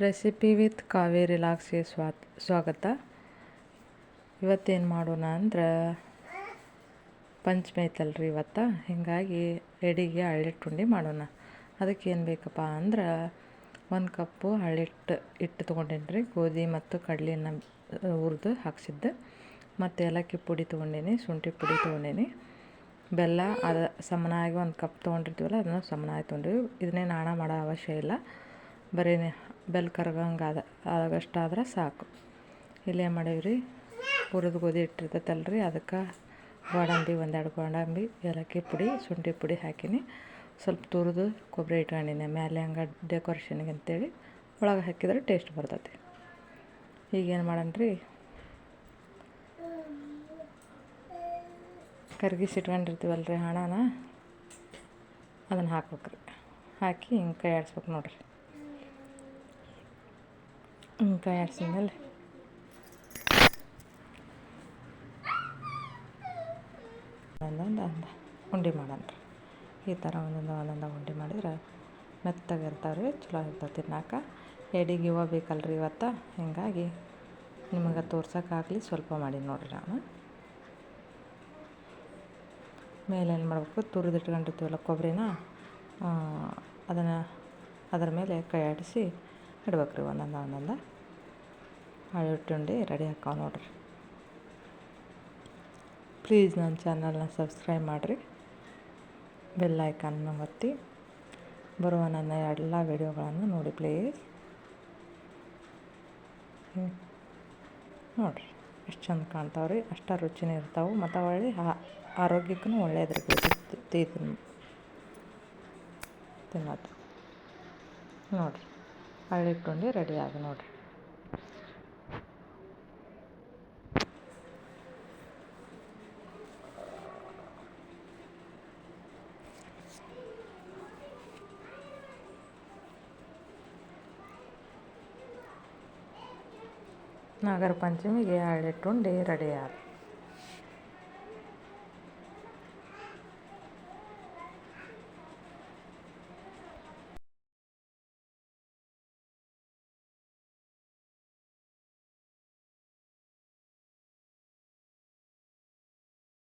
Recipe with Kaveri ಲಾಕ್ಸ್ಗೆ ಸ್ವಾತ್, ಸ್ವಾಗತ. ಇವತ್ತೇನು ಮಾಡೋಣ ಅಂದ್ರೆ ಪಂಚಮಿ ಐತಲ್ರಿ ಇವತ್ತು. ಹೀಗಾಗಿ ಎಡಿಗೆ ಹಳ್ಳಿಟ್ಟು ಉಂಡೆ ಮಾಡೋಣ. ಅದಕ್ಕೆ ಏನು ಬೇಕಪ್ಪ ಅಂದ್ರೆ ಒಂದು ಕಪ್ಪು ಹಳ್ಳಿಟ್ಟು ಹಿಟ್ಟು ತೊಗೊಂಡೇನಿ ರೀ ಗೋಧಿ ಮತ್ತು ಕಡಲೆನ ಹುರಿದು ಹಾಕ್ಸಿದ್ದೆ. ಮತ್ತು ಏಲಕ್ಕಿ ಪುಡಿ ತೊಗೊಂಡೇನಿ, ಶುಂಠಿ ಪುಡಿ ತೊಗೊಂಡೇನಿ. ಬೆಲ್ಲ ಅದು ಸಮನಾಗಿ ಒಂದು ಕಪ್ ತೊಗೊಂಡಿರ್ತೀವಲ್ಲ, ಅದನ್ನು ಸಮನಾಗಿ ತೊಗೊಂಡಿವಿ. ಇದನ್ನೇ ನಾಣ ಮಾಡೋ ಅವಶ್ಯ ಇಲ್ಲ. ಬರೀ ಬೆಲ್ಲ ಕರ್ಗಂಗೆ ಅದ ಆಗಷ್ಟಾದ್ರೆ ಸಾಕು. ಇಲ್ಲಿ ಏನು ಮಾಡೀವಿ ರೀ ಹುರಿದ ಗೋಧಿ ಇಟ್ಟಿರ್ತೈತಲ್ಲ ರೀ ಅದಕ್ಕೆ ಗೋಡಂಬಿ ಒಂದೆರಡು ಗೋಡಂಬಿ, ಏಲಕ್ಕಿ ಪುಡಿ, ಶುಂಠಿ ಪುಡಿ ಹಾಕೀನಿ. ಸ್ವಲ್ಪ ತುರಿದು ಕೊಬ್ಬರಿ ಇಟ್ಕೊಂಡಿನಿ ಮೇಲೆ ಹಂಗೆ ಡೆಕೋರೇಷನ್ಗೆ ಅಂತೇಳಿ ಒಳಗೆ ಹಾಕಿದ್ರೆ ಟೇಸ್ಟ್ ಬರ್ತೈತಿ. ಈಗೇನು ಮಾಡೋಣ ರೀ ಕರ್ಗಿಸಿ ಇಟ್ಕೊಂಡಿರ್ತೀವಲ್ಲ ರೀ ಹಣನ? ಅದನ್ನು ಹಾಕ್ಬೇಕು ರೀ ಹಾಕಿ ಹಿಂಗೆ ಕೈ ಆಡಿಸ್ಬೇಕು ನೋಡಿರಿ. ಆಡಿಸಿದ್ಮೇಲೆ ಒಂದೊಂದು ಅಂದ ಉಂಡೆ ಈ ಥರ ಒಂದೊಂದು ಒಂದೊಂದು ಉಂಡೆ ಮಾಡಿದ್ರೆ ಮೆತ್ತಗೆ ಇರ್ತಾವೆ ರೀ ಚಲೋ ಇರ್ತದೆ ತಿನ್ನಾಕ. ಎಡಿಗೆ ಇವ ಬೇಕಲ್ರಿ ಇವತ್ತು? ಹೀಗಾಗಿ ನಿಮಗೆ ತೋರ್ಸೋಕ್ಕಾಗಲಿ ಸ್ವಲ್ಪ ಮಾಡಿ ನೋಡಿರಿ ನಾನು. ಮೇಲೆ ಏನು ಮಾಡಬೇಕು? ತುರಿದಿಟ್ಕೊಂಡಿರ್ತೀವಲ್ಲ ಕೊಬ್ಬರಿನ ಅದನ್ನು ಅದರ ಮೇಲೆ ಕೈ ಆಡಿಸಿ ಇಡ್ಬೇಕು ರೀ ಒಂದೊಂದು. ಒಂದೊಂದು ಉಂಡೆ ರೆಡಿ ಹಾಕಾವ ನೋಡಿರಿ. ಪ್ಲೀಸ್ ನನ್ನ ಚಾನಲ್ನ ಸಬ್ಸ್ಕ್ರೈಬ್ ಮಾಡಿರಿ. ಬೆಲ್ ಐಕಾನ್ನ ಒತ್ತಿ. ಬರುವ ನನ್ನ ಎಲ್ಲ ವಿಡಿಯೋಗಳನ್ನು ನೋಡಿ ಪ್ಲೀಸ್ ನೋಡಿರಿ, ಎಷ್ಟು ಚಂದ ಕಾಣ್ತಾವೆ ರೀ ಅಷ್ಟು ರುಚಿನೂ ಇರ್ತಾವೆ, ಮತ್ತು ಒಳ್ಳೆ ಆರೋಗ್ಯಕ್ಕೂ ಒಳ್ಳೇದು ಗೋಧಿ ತಿನ್ನೋದು. ನೋಡಿರಿ. ಹಳ್ಳಿಟ್ಟುಂಡೆ ರೆಡಿ ಆಗಿ ನೋಡಿರಿ ನಾಗರ ಪಂಚಮಿಗೆ ಹಳ್ಳಿಟ್ಟುಂಡೆ ರೆಡಿ ಆಯ್ತು